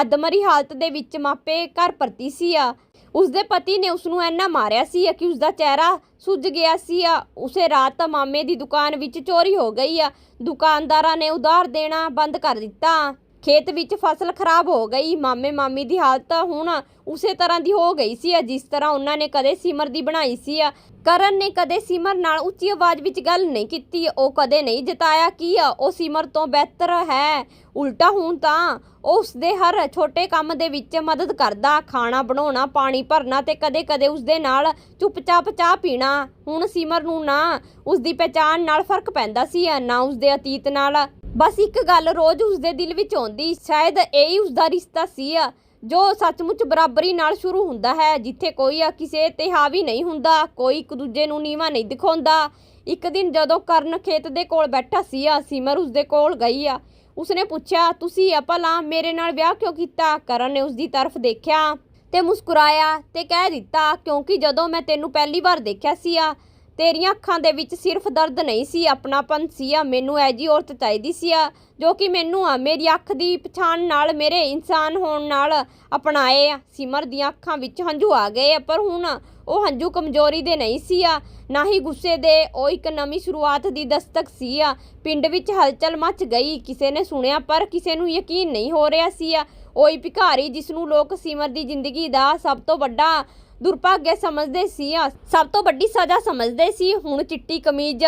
S1: ਅਦਮਰੀ ਹਾਲਤ ਦੇ ਵਿੱਚ ਮਾਪੇ ਘਰ ਪਰਤੀ ਸੀ ਆ। ਉਸ ਦੇ ਪਤੀ ਨੇ ਉਸ ਨੂੰ ਇੰਨਾ ਮਾਰਿਆ ਸੀ ਕਿ ਉਸ ਦਾ ਚਿਹਰਾ ਸੁੱਜ ਗਿਆ ਸੀ ਆ। ਉਸੇ ਰਾਤ ਮਾਮੇ ਦੀ ਦੁਕਾਨ ਵਿੱਚ ਚੋਰੀ ਹੋ ਗਈ ਆ। ਦੁਕਾਨਦਾਰਾਂ ਨੇ ਉਧਾਰ ਦੇਣਾ ਬੰਦ ਕਰ ਦਿੱਤਾ। ਖੇਤ ਵਿੱਚ ਫਸਲ ਖਰਾਬ ਹੋ ਗਈ, ਮਾਮੇ ਮਾਮੀ ਦੀ ਹਾਲਤ ਹੁਣ ਉਸੇ ਤਰ੍ਹਾਂ ਦੀ ਹੋ ਗਈ ਸੀ ਜਿਸ ਤਰ੍ਹਾਂ ਉਹਨਾਂ ਨੇ ਕਦੇ ਸਿਮਰ ਦੀ ਬਣਾਈ ਸੀ ਕਰਨ ਨੇ ਕਦੇ ਸਿਮਰ ਨਾਲ ਉੱਚੀ ਆਵਾਜ਼ ਵਿੱਚ ਗੱਲ ਨਹੀਂ ਕੀਤੀ, ਉਹ ਕਦੇ ਨਹੀਂ ਜਤਾਇਆ ਕਿ ਉਹ ਸਿਮਰ ਤੋਂ ਬਿਹਤਰ ਹੈ। ਉਲਟਾ ਹੁਣ ਤਾਂ ਉਹ ਉਸਦੇ ਹਰ ਛੋਟੇ ਕੰਮ ਦੇ ਵਿੱਚ ਮਦਦ ਕਰਦਾ, ਖਾਣਾ ਬਣਾਉਣਾ, ਪਾਣੀ ਭਰਨਾ ਤੇ ਕਦੇ-ਕਦੇ ਉਸਦੇ ਨਾਲ ਚੁੱਪਚਾਪ ਚਾਹ ਪੀਣਾ। ਹੁਣ ਸਿਮਰ ਨੂੰ ਨਾ ਉਸਦੀ ਪਛਾਣ ਨਾਲ ਫ਼ਰਕ ਪੈਂਦਾ ਸੀ ਨਾ ਉਸਦੇ ਅਤੀਤ ਨਾਲ। ਬਸ ਇੱਕ ਗੱਲ ਰੋਜ਼ ਉਸਦੇ ਦਿਲ ਵਿੱਚ ਆਉਂਦੀ, ਸ਼ਾਇਦ ਇਹ ਹੀ ਉਸਦਾ ਰਿਸ਼ਤਾ ਸੀ ਆ, ਜੋ ਸੱਚਮੁੱਚ ਬਰਾਬਰੀ ਨਾਲ ਸ਼ੁਰੂ ਹੁੰਦਾ ਹੈ, ਜਿੱਥੇ ਕੋਈ ਆ ਕਿਸੇ ਤੇ ਹਾਵੀ ਨਹੀਂ ਹੁੰਦਾ, ਕੋਈ ਇੱਕ ਦੂਜੇ ਨੂੰ ਨੀਵਾ ਨਹੀਂ ਦਿਖਾਉਂਦਾ। ਇੱਕ ਦਿਨ ਜਦੋਂ ਕਰਨ ਖੇਤ ਦੇ ਕੋਲ ਬੈਠਾ ਸੀ ਆ, ਸਿਮਰ ਉਸਦੇ ਕੋਲ ਗਈ ਆ। ਉਸਨੇ ਪੁੱਛਿਆ, ਤੁਸੀਂ ਭਲਾ ਮੇਰੇ ਨਾਲ ਵਿਆਹ ਕਿਉਂ ਕੀਤਾ? ਕਰਨ ਨੇ ਉਸਦੀ ਤਰਫ ਦੇਖਿਆ ਤੇ ਮੁਸਕਰਾਇਆ ਤੇ ਕਹਿ ਦਿੱਤਾ, ਕਿਉਂਕਿ ਜਦੋਂ ਮੈਂ ਤੈਨੂੰ ਪਹਿਲੀ ਵਾਰ ਦੇਖਿਆ ਸੀ ਆ ਤੇਰੀਆਂ ਅੱਖਾਂ ਦੇ ਵਿੱਚ ਸਿਰਫ ਦਰਦ ਨਹੀਂ ਸੀ ਆਪਣਾਪਨ ਸੀ ਆ ਮੈਨੂੰ ਐਜੀ ਔਰਤ ਚਾਹੀਦੀ ਸੀ ਆ ਜੋ ਕਿ ਮੈਨੂੰ ਆ ਮੇਰੀ ਅੱਖ ਦੀ ਪਛਾਣ ਨਾਲ ਮੇਰੇ ਇਨਸਾਨ ਹੋਣ ਨਾਲ ਅਪਣਾਏ ਆ। ਸਿਮਰ ਦੀਆਂ ਅੱਖਾਂ ਵਿੱਚ ਹੰਝੂ ਆ ਗਏ ਆ, ਪਰ ਹੁਣ ਉਹ ਹੰਝੂ ਕਮਜ਼ੋਰੀ ਦੇ ਨਹੀਂ ਸੀ ਆ ਨਾ ਹੀ ਗੁੱਸੇ ਦੇ ਉਹ ਇੱਕ ਨਵੀਂ ਸ਼ੁਰੂਆਤ ਦੀ ਦਸਤਕ ਸੀ ਆ ਪਿੰਡ ਵਿੱਚ ਹਲਚਲ ਮਚ ਗਈ ਕਿਸੇ ਨੇ ਸੁਣਿਆ ਪਰ ਕਿਸੇ ਨੂੰ ਯਕੀਨ ਨਹੀਂ ਹੋ ਰਿਹਾ ਸੀ ਆ ਉਹੀ ਭਿਖਾਰੀ ਜਿਸ ਨੂੰ ਲੋਕ ਸਿਮਰ ਦੀ ਜ਼ਿੰਦਗੀ ਦਾ ਸਭ ਤੋਂ ਵੱਡਾ ਦੁਰਭਾਗਿਆ ਸਮਝਦੇ ਸੀ ਸਭ ਤੋਂ ਵੱਡੀ ਸਜ਼ਾ ਸਮਝਦੇ ਸੀ। ਹੁਣ ਚਿੱਟੀ ਕਮੀਜ਼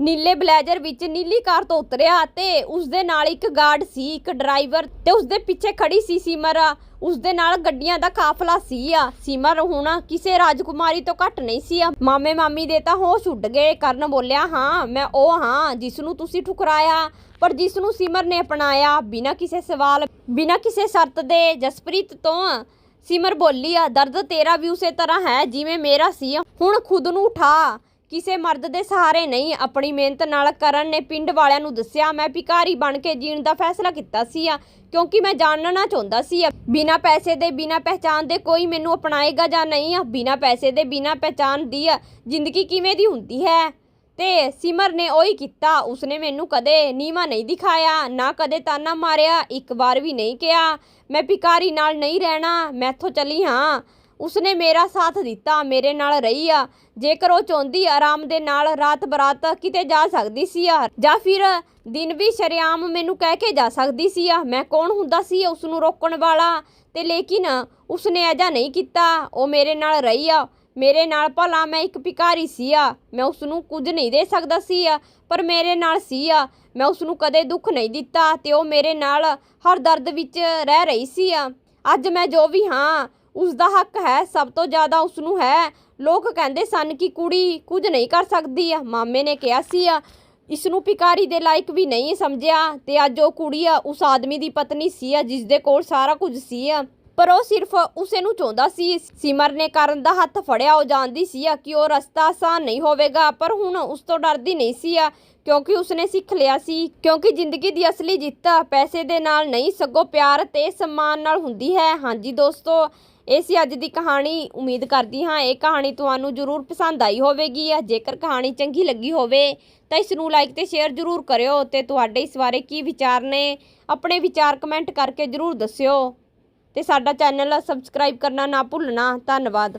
S1: ਨੀਲੇ ਬਲੇਜ਼ਰ ਵਿੱਚ ਨੀਲੀ ਕਾਰ ਤੋਂ ਉਤਰਿਆ ਤੇ ਉਸ ਦੇ ਨਾਲ ਇੱਕ ਗਾਰਡ ਸੀ, ਇੱਕ ਡਰਾਈਵਰ ਤੇ ਉਸ ਦੇ ਪਿੱਛੇ ਖੜੀ ਸੀ ਸਿਮਰ ਉਸ ਦੇ ਨਾਲ ਗੱਡੀਆਂ ਦਾ ਕਾਫਲਾ ਸੀ ਆ। ਸਿਮਰ ਹੁਣ ਕਿਸੇ ਰਾਜਕੁਮਾਰੀ ਤੋਂ ਘੱਟ ਨਹੀਂ ਸੀ ਆ। ਮਾਮੇ ਮਾਮੀ ਦੇ ਤਾਂ ਹੋਸ਼ ਉੱਡ ਗਏ। ਕਰਨ ਬੋਲਿਆ, ਹਾਂ, ਮੈਂ ਉਹ ਹਾਂ ਜਿਸ ਨੂੰ ਤੁਸੀਂ ਠੁਕਰਾਇਆ, ਪਰ ਜਿਸ ਨੂੰ ਸਿਮਰ ਨੇ ਅਪਣਾਇਆ, ਬਿਨਾਂ ਕਿਸੇ ਸਵਾਲ, ਬਿਨਾਂ ਕਿਸੇ ਸ਼ਰਤ ਦੇ ਜਸਪ੍ਰੀਤ ਤੋਂ ਸਿਮਰ ਬੋਲੀ ਆ, ਦਰਦ ਤੇਰਾ ਵੀ ਉਸੇ ਤਰ੍ਹਾਂ ਹੈ ਜਿਵੇਂ ਮੇਰਾ ਸੀ। ਹੁਣ ਖੁਦ ਨੂੰ ਉਠਾ। ਕਿਸੇ ਮਰਦ ਦੇ ਸਹਾਰੇ ਨਹੀਂ। ਆਪਣੀ ਮਿਹਨਤ ਨਾਲ ਕਰਨ ਨੇ ਪਿੰਡ ਵਾਲਿਆਂ ਨੂੰ ਦੱਸਿਆ। ਮੈਂ ਭਿਕਾਰੀ ਬਣ ਕੇ ਜੀਣ ਦਾ ਫੈਸਲਾ ਕੀਤਾ ਸੀ ਆ, ਕਿਉਂਕਿ ਮੈਂ ਜਾਣਨਾ ਚਾਹੁੰਦਾ ਸੀ ਬਿਨਾਂ ਪੈਸੇ ਦੇ, ਬਿਨਾਂ ਪਹਿਚਾਨ ਦੇ ਕੋਈ ਮੈਨੂੰ ਅਪਣਾਏਗਾ ਜਾਂ ਨਹੀਂ ਆ। ਬਿਨਾਂ ਪੈਸੇ ਦੇ, ਬਿਨਾ ਪਹਿਚਾਨ ਦੀ ਜ਼ਿੰਦਗੀ ਕਿਵੇਂ ਦੀ ਹੁੰਦੀ ਹੈ? ਤੇ ਸਿਮਰ ਨੇ ਉਹੀ ਕੀਤਾ। ਉਸਨੇ ਮੈਨੂੰ ਕਦੇ ਨੀਵਾ ਨਹੀਂ ਦਿਖਾਇਆ, ਨਾ ਕਦੇ ਤਾਨਾ ਮਾਰਿਆ, ਇੱਕ ਵਾਰ ਵੀ ਨਹੀਂ ਕਿਹਾ। ਮੈਂ ਭਿਕਾਰੀ ਨਾਲ ਨਹੀਂ ਰਹਿਣਾ ਮੈਥੋਂ ਚਲੀ ਹਾਂ। ਉਸਨੇ ਮੇਰਾ ਸਾਥ ਦਿੱਤਾ, ਮੇਰੇ ਨਾਲ ਰਹੀ ਆ। ਜੇਕਰ ਉਹ ਚਾਹੁੰਦੀ ਆਰਾਮ ਦੇ ਨਾਲ ਰਾਤ ਬਰਾਤ ਕਿਤੇ ਜਾ ਸਕਦੀ ਸੀ ਆ, ਜਾਂ ਫਿਰ ਦਿਨ ਵੀ ਸ਼ਰਿਆਮ ਮੈਨੂੰ ਕਹਿ ਕੇ ਜਾ ਸਕਦੀ ਸੀ ਆ, ਮੈਂ ਕੌਣ ਹੁੰਦਾ ਸੀ ਉਸ ਨੂੰ ਰੋਕਣ ਵਾਲਾ? ਤੇ ਲੇਕਿਨ ਉਸਨੇ ਅਜਾ ਨਹੀਂ ਕੀਤਾ। ਉਹ ਮੇਰੇ ਨਾਲ ਰਹੀ ਆ। ਮੇਰੇ ਨਾਲ ਭਲਾ ਮੈਂ ਇੱਕ ਭਿਕਾਰੀ ਸੀ ਆ। ਮੈਂ ਉਸ ਨੂੰ ਕੁਝ ਨਹੀਂ ਦੇ ਸਕਦਾ ਸੀ ਆ, ਪਰ ਮੇਰੇ ਨਾਲ ਸੀ ਆ। ਮੈਂ ਉਸ ਨੂੰ ਕਦੇ ਦੁੱਖ ਨਹੀਂ ਦਿੱਤਾ ਤੇ ਉਹ ਮੇਰੇ ਨਾਲ ਹਰ ਦਰਦ ਵਿੱਚ ਰਹਿ ਰਹੀ ਸੀ ਆ। ਅੱਜ ਮੈਂ ਜੋ ਵੀ ਹਾਂ ਉਸ ਦਾ ਹੱਕ ਹੈ, ਸਭ ਤੋਂ ਜ਼ਿਆਦਾ ਉਸ ਨੂੰ ਹੈ। ਲੋਕ ਕਹਿੰਦੇ ਸਨ ਕਿ ਕੁੜੀ ਕੁਝ ਨਹੀਂ ਕਰ ਸਕਦੀ ਆ। ਮਾਮੇ ਨੇ ਕਿਹਾ ਸੀ ਆ ਇਸ ਨੂੰ ਭਿਖਾਰੀ ਦੇ ਲਾਇਕ ਵੀ ਨਹੀਂ ਸਮਝਿਆ ਤੇ ਅੱਜ ਉਹ ਕੁੜੀ ਆ, ਉਸ ਆਦਮੀ ਦੀ ਪਤਨੀ ਸੀ ਆ ਜਿਸ ਦੇ ਕੋਲ ਸਾਰਾ ਕੁਝ ਸੀ ਆ। ਪਰ ਉਹ ਸਿਰਫ ਉਸੇ ਨੂੰ ਚਾਹੁੰਦਾ ਸੀ। ਸਿਮਰ ਨੇ ਕਰਨ ਦਾ ਹੱਥ ਫੜਿਆ, ਉਹ ਜਾਣਦੀ ਸੀ ਕਿ ਉਹ ਰਸਤਾ ਆਸਾਨ ਨਹੀਂ ਹੋਵੇਗਾ, ਪਰ ਹੁਣ ਉਸ ਤੋਂ ਡਰਦੀ ਨਹੀਂ ਸੀ ਆ, ਕਿਉਂਕਿ ਉਸਨੇ ਸਿੱਖ ਲਿਆ ਸੀ, ਕਿਉਂਕਿ ਜ਼ਿੰਦਗੀ ਦੀ ਅਸਲੀ ਜਿੱਤ ਪੈਸੇ ਦੇ ਨਾਲ ਨਹੀਂ, ਸਗੋਂ ਪਿਆਰ ਤੇ ਸਨਮਾਨ ਨਾਲ ਹੁੰਦੀ ਹੈ। ਹਾਂਜੀ ਦੋਸਤੋ, ਇਹ ਸੀ ਅੱਜ ਦੀ ਕਹਾਣੀ, ਉਮੀਦ ਕਰਦੀ ਹਾਂ ਇਹ ਕਹਾਣੀ ਤੁਹਾਨੂੰ ਜ਼ਰੂਰ ਪਸੰਦ ਆਈ ਹੋਵੇਗੀ ਆ, ਜੇਕਰ ਕਹਾਣੀ ਚੰਗੀ ਲੱਗੀ ਹੋਵੇ, ਤਾਂ ਇਸ ਨੂੰ ਲਾਈਕ ਤੇ ਸ਼ੇਅਰ ਜ਼ਰੂਰ ਕਰਿਓ ਤੇ ਤੁਹਾਡੇ ਇਸ ਬਾਰੇ ਕੀ ਵਿਚਾਰ ਨੇ, ਆਪਣੇ ਵਿਚਾਰ ਕਮੈਂਟ ਕਰਕੇ ਜ਼ਰੂਰ ਦੱਸਿਓ। ਤੇ ਸਾਡਾ ਚੈਨਲ ਸਬਸਕ੍ਰਾਈਬ ਕਰਨਾ ਨਾ ਭੁੱਲਣਾ। ਧੰਨਵਾਦ।